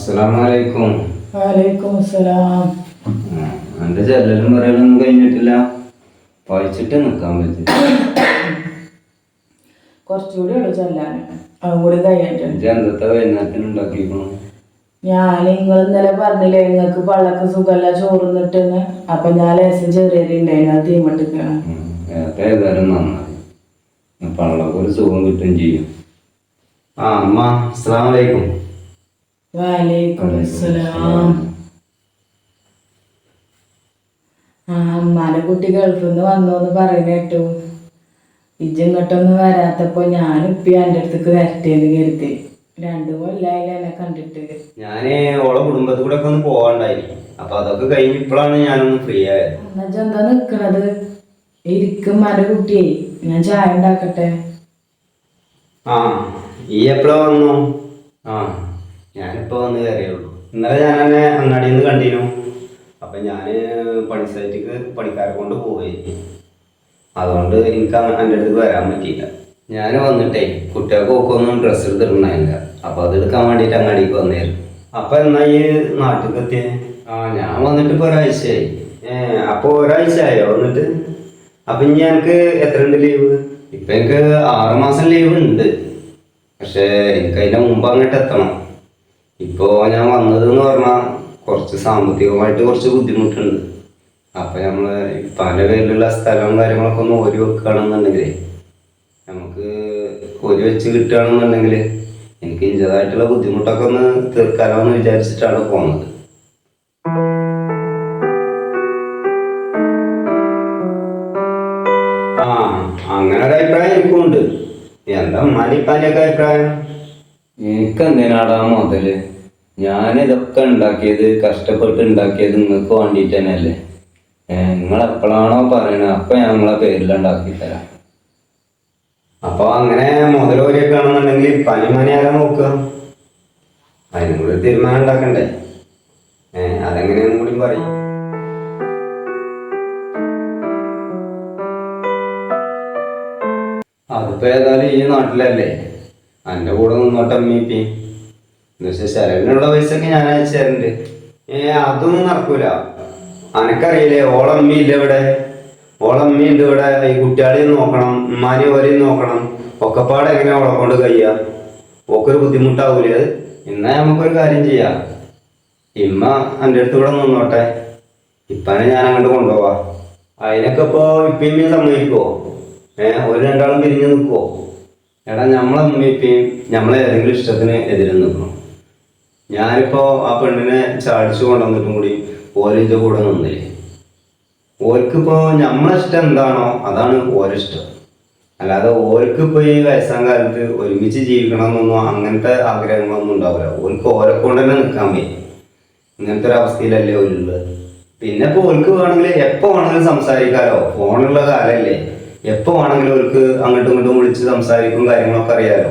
അസ്സലാമലൈക്കും. വലൈക്കും അസ്സലാം എന്റെ ചെല്ലലും പറയലൊന്നും കഴിഞ്ഞിട്ടില്ല. വായിച്ചിട്ട് നിക്കാൻ പറ്റും കുറച്ചുകൂടി ഉള്ളു ചെല്ലാൻ. അതും കൂടി എന്തത്തെ വൈകുന്നേരത്തിന് ഉണ്ടാക്കിക്കണു? ഞാൻ നിങ്ങൾ ഇന്നലെ പറഞ്ഞില്ലേ നിങ്ങൾക്ക് പള്ളക്ക് സുഖമല്ല ചോറുന്നിട്ടെന്ന് അപ്പൊ ഞാൻ ലേശം ചെറിയതുണ്ടായിരുന്നു അത് തീമട്ടിക്കണം ഏതായാലും നന്നായി. സുഖം കിട്ടുകയും ചെയ്യും. ആ അമ്മ അസ്സലാമലൈക്കും. അമ്മാന്റെ കുട്ടി ഗൾഫിൽ നിന്ന് വന്നു എന്ന് പറയുന്ന കേട്ടു. ഇജ്ജ് ഇങ്ങോട്ടൊന്നും വരാത്തപ്പോ ഞാൻ ഇപ്പി എന്റെ അടുത്തേക്ക് വരട്ടേന്ന് കരുതി. രണ്ടു കൊല്ലായില്ല എന്നെ കണ്ടിട്ട്. ഞാൻ ഓളെ കുടുംബത്തിൽ കൂടെ ഒക്കെ ഒന്ന് പോവാണ്ടായി അപ്പൊ അതൊക്കെ കഴിഞ്ഞ് ഇപ്പോഴാണ് ഞാനൊന്ന് ഫ്രീ ആയത്. എന്നാ ഇജ്ജ് എന്താ നിക്കണത്? ഇരിക്കും മര കുട്ടിയെ. ഞാൻ ചായ ഉണ്ടാക്കട്ടെ? ആ ഈ എപ്പോഴാ വന്നു? ആ. ഞാനിപ്പോ വന്ന് കയറിയുള്ളൂ ഇന്നലെ ഞാൻ എന്നെ അങ്ങാടിയിൽ നിന്ന് കണ്ടിരുന്നു അപ്പൊ ഞാൻ പണി സൈറ്റിക്ക് പണിക്കാരെ കൊണ്ട് പോയി അതുകൊണ്ട് എനിക്ക് എന്റെ അടുത്ത് വരാൻ പറ്റിയില്ല. ഞാൻ വന്നിട്ടേ കുട്ടികൾക്ക് ഒക്കെ ഒന്നും ഡ്രസ്സ് എടുത്തിട്ടുണ്ടായില്ല അപ്പൊ അത് എടുക്കാൻ വേണ്ടിയിട്ട് അങ്ങാടിക്ക് വന്നായിരുന്നു അപ്പൊ എന്നാ ഈ നാട്ടിൽ ആ ഞാൻ വന്നിട്ട് ഇപ്പൊ ഒരാഴ്ചയായി. അപ്പോൾ അപ്പൊ ഒരാഴ്ച ആയോ വന്നിട്ട്? അപ്പൊ ഇനി എനിക്ക് എത്ര ഉണ്ട് ലീവ്? ഇപ്പൊ എനിക്ക് ആറ് മാസം ലീവ് ഉണ്ട്. പക്ഷേ എനിക്ക് അതിന്റെ മുമ്പ് അങ്ങോട്ട് എത്തണം ഇപ്പോ ഞാൻ വന്നത് എന്ന് പറഞ്ഞാൽ കുറച്ച് സാമ്പത്തികമായിട്ട് കുറച്ച് ബുദ്ധിമുട്ടുണ്ട്. അപ്പൊ നമ്മൾ പല പേരിലുള്ള സ്ഥലവും കാര്യങ്ങളൊക്കെ ഒന്ന് ഓരി വെക്കുകയാണെന്നുണ്ടെങ്കിൽ നമുക്ക് ഓരി വെച്ച് കിട്ടുകയാണെന്നുണ്ടെങ്കിൽ എനിക്ക് ഇഞ്ചതായിട്ടുള്ള ബുദ്ധിമുട്ടൊക്കെ ഒന്ന് തീർക്കാലോ എന്ന് വിചാരിച്ചിട്ടാണ് പോകുന്നത് ആ അങ്ങനെ ഒരു അഭിപ്രായം എനിക്കുണ്ട്. എന്താ ഒക്കെ അഭിപ്രായം? എനിക്ക് എന്തിനാടാ മുതൽ. ഞാൻ ഇതൊക്കെ ഉണ്ടാക്കിയത് കഷ്ടപ്പെട്ട് ഉണ്ടാക്കിയത് നിങ്ങൾക്ക് വേണ്ടിയിട്ട് തന്നെയല്ലേ? നിങ്ങൾ എപ്പോഴാണോ പറയണത് അപ്പൊ ഞാൻ നിങ്ങളെ പേരിൽ ഉണ്ടാക്കി തരാം. അപ്പൊ അങ്ങനെ മുതലോരിയൊക്കെ ആണെന്നുണ്ടെങ്കിൽ പനി മനി ആരാ നോക്കുക? അതിനും കൂടി തീരുമാനം ഉണ്ടാക്കണ്ടേ? ഏഹ് അതെങ്ങനെയാന്നും കൂടി പറയും. അതിപ്പോ ഏതായാലും ഈ നാട്ടിലല്ലേ? എന്റെ കൂടെ നിന്നോട്ടെ അമ്മീപ്പി എന്നുവെച്ചാൽ ചെലവിനുള്ള പൈസ ഒക്കെ ഞാൻ അയച്ചു തരുന്നുണ്ട് ഏ അതൊന്നും നടക്കൂല. അനക്കറിയില്ലേ ഓളമ്മി ഇല്ല ഇവിടെ? ഓളമ്മി ഉണ്ട് ഇവിടെ. ഈ കുട്ടികളെയും നോക്കണം ഉമ്മാനെ ഓരെയും നോക്കണം. ഒക്കെപ്പാടെ എങ്ങനെ ഓളെ കൊണ്ട് കഴിയാ? ഓക്കൊരു ബുദ്ധിമുട്ടാവൂലേ? അത് എന്നാൽ നമുക്കൊരു കാര്യം ചെയ്യാം. ഇമ്മ എന്റെ അടുത്ത് കൂടെ നിന്നോട്ടെ. ഇപ്പനെ ഞാൻ അങ്ങോട്ട് കൊണ്ടുപോവാ. അതിനൊക്കെ ഇപ്പോൾ ഇപ്പം ഇമ്മയും സമ്മതിക്കുമോ ഏഹ് ഒരു രണ്ടാളും പിരിഞ്ഞു നിൽക്കുവോ എടാ നമ്മളെ ഉമ്മയിപ്പയും നമ്മളെ ഏതെങ്കിലും ഇഷ്ടത്തിന് എതിരെ നിൽക്കണം ഞാനിപ്പോ ആ പെണ്ണിനെ ചാടിച്ചു കൊണ്ടുവന്നിട്ടും കൂടി ഓരോ കൂടെ നിന്നില്ലേ? ഓർക്കിപ്പോ നമ്മളെ ഇഷ്ടം എന്താണോ അതാണ് ഓരിഷ്ടം അല്ലാതെ ഓർക്കിപ്പോ ഈ വയസ്സാം കാലത്ത് ഒരുമിച്ച് ജീവിക്കണം എന്നൊന്നും അങ്ങനത്തെ ആഗ്രഹങ്ങളൊന്നും ഉണ്ടാവില്ല ഓർക്ക് ഓരെ കൊണ്ട് തന്നെ നിൽക്കാൻ പറ്റും ഇങ്ങനത്തെ ഒരു അവസ്ഥയിലല്ലേ ഓരുള്ളത്. പിന്നെ ഇപ്പൊ ഓർക്ക് വേണമെങ്കിൽ എപ്പോ വേണമെങ്കിലും സംസാരിക്കാലോ. ഫോണുള്ള കാലല്ലേ. എപ്പോ വേണമെങ്കിലും അവർക്ക് അങ്ങോട്ടും ഇങ്ങോട്ടും വിളിച്ച് സംസാരിക്കും കാര്യങ്ങളൊക്കെ അറിയാലോ.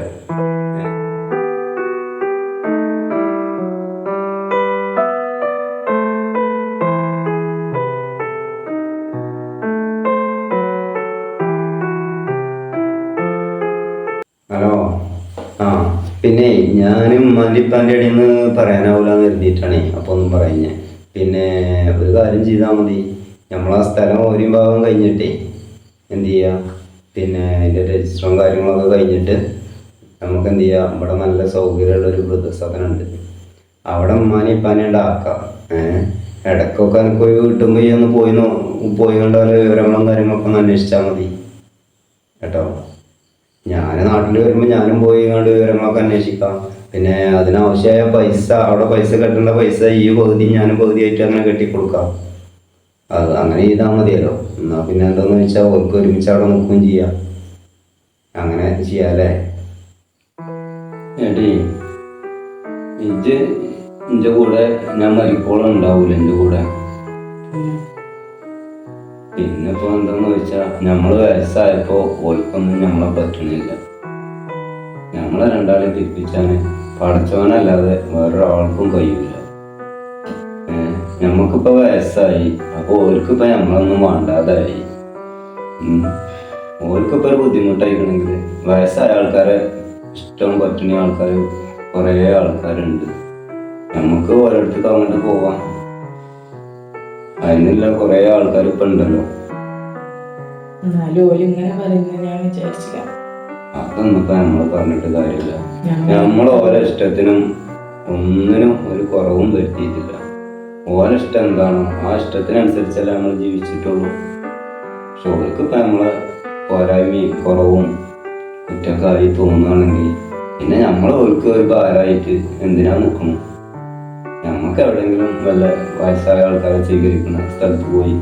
ഹലോ? ആ പിന്നെ ഞാനും മല്ലിപ്പാന്റെ അടിയിൽ നിന്ന് പറയാനാവില്ലാന്ന് കരുതിയിട്ടാണേ. അപ്പോൾ ഒന്നും പറയുന്നേ പിന്നെ ഒരു കാര്യം ചെയ്താൽ മതി. നമ്മളാ സ്ഥലം ഒരു ഭാഗം കഴിഞ്ഞിട്ടേ എന്ത് ചെയ്യുക പിന്നെ അതിന്റെ രജിസ്റ്ററും കാര്യങ്ങളൊക്കെ കഴിഞ്ഞിട്ട് നമുക്ക് എന്ത് ചെയ്യാം ഇവിടെ നല്ല സൗകര്യമുള്ള ഒരു വൃദ്ധസദനം ഉണ്ട് അവിടെ ഉമ്മാനെ ഇപ്പാനെ ആക്കാം ഏഹ് ഇടയ്ക്കൊക്കെ എനിക്ക് ഒരു കിട്ടുമ്പോൾ ഈ ഒന്ന് പോയി പോയി കണ്ടാൽ വിവരങ്ങളും കാര്യങ്ങളൊക്കെ ഒന്ന് അന്വേഷിച്ചാൽ മതി. കേട്ടോ? ഞാൻ നാട്ടിൽ വരുമ്പോൾ ഞാനും പോയി കണ്ട് വിവരങ്ങളൊക്കെ അന്വേഷിക്കാം. പിന്നെ അതിനാവശ്യമായ പൈസ അവിടെ പൈസ കെട്ടേണ്ട പൈസ ഈ പകുതി ഞാനും പകുതിയായിട്ട് അങ്ങനെ കെട്ടിക്കൊടുക്കാം. അത് അങ്ങനെ ചെയ്താൽ മതിയല്ലോ. എന്നാൽ പിന്നെ എന്താന്ന് വെച്ചാൽ ഓർക്ക് ഒരുമിച്ച് അവിടെ നിൽക്കുകയും ചെയ്യാം. അങ്ങനെ ചെയ്യാല്ലേ? ഏട്ടേ ഇജ് എന്റെ കൂടെ ഞാൻ മരിക്കോളം ഉണ്ടാവൂല എന്റെ കൂടെ? പിന്നെ ഇപ്പോൾ എന്താന്ന് വെച്ചാ നമ്മൾ വയസ്സായപ്പോ ഓൽക്കൊന്നും നമ്മളെ പറ്റണില്ല. നമ്മളെ രണ്ടാളെ തിരിപ്പിച്ചാൽ പഠിച്ചവനല്ലാതെ വേറൊരാൾക്കും കഴിയില്ല ഏഹ് ഞമ്മക്കിപ്പോ വയസ്സായി. അപ്പൊ ഓൽക്കിപ്പോ ഞമ്മളൊന്നും വേണ്ടാതായി. ഉം. ഓൽക്കിപ്പോ ഒരു ബുദ്ധിമുട്ടായിക്കണെങ്കിൽ വയസ്സായ ആൾക്കാരെ ഇഷ്ടം പറ്റുന്ന ആൾക്കാർ കുറേ ആൾക്കാരുണ്ട്. നമുക്ക് ഓരോരുത്തർക്ക് അങ്ങോട്ട് പോവാം. അതിനുള്ള കൊറേ ആൾക്കാർ ഇപ്പൊ ഉണ്ടല്ലോ. അതൊന്നിപ്പോ നമ്മൾ നമ്മൾ പറഞ്ഞിട്ട് കാര്യമില്ല. നമ്മൾ ഓരോ ഇഷ്ടത്തിനും ഒന്നിനും ഒരു കുറവും വരുത്തിയിട്ടില്ല. ഓരോ ഇഷ്ടം എന്താണോ? ആ ഇഷ്ടത്തിനനുസരിച്ചല്ലേ നമ്മൾ ജീവിച്ചിട്ടുള്ളൂ. പക്ഷെ ഓർക്ക് ഇപ്പം നമ്മളെ പോരായ്മയും കുറവും കുറ്റക്കാരി തോന്നുകയാണെങ്കിൽ പിന്നെ നമ്മൾ ഓർക്ക് ഒരു ഭാരമായിട്ട് എന്തിനാ നിൽക്കണം? നമുക്ക് എവിടെയെങ്കിലും വല്ല വയസ്സായ ആൾക്കാരെ സ്വീകരിക്കുന്ന സ്ഥലത്ത് പോയി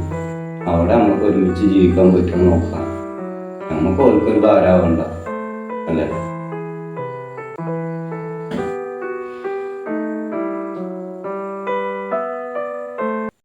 അവിടെ നമുക്ക് ഒരുമിച്ച് ജീവിക്കാൻ പറ്റുമെന്ന് നോക്കാം. നമുക്ക് ഓർക്കൊരു ഭാരമാവണ്ട അല്ലേ?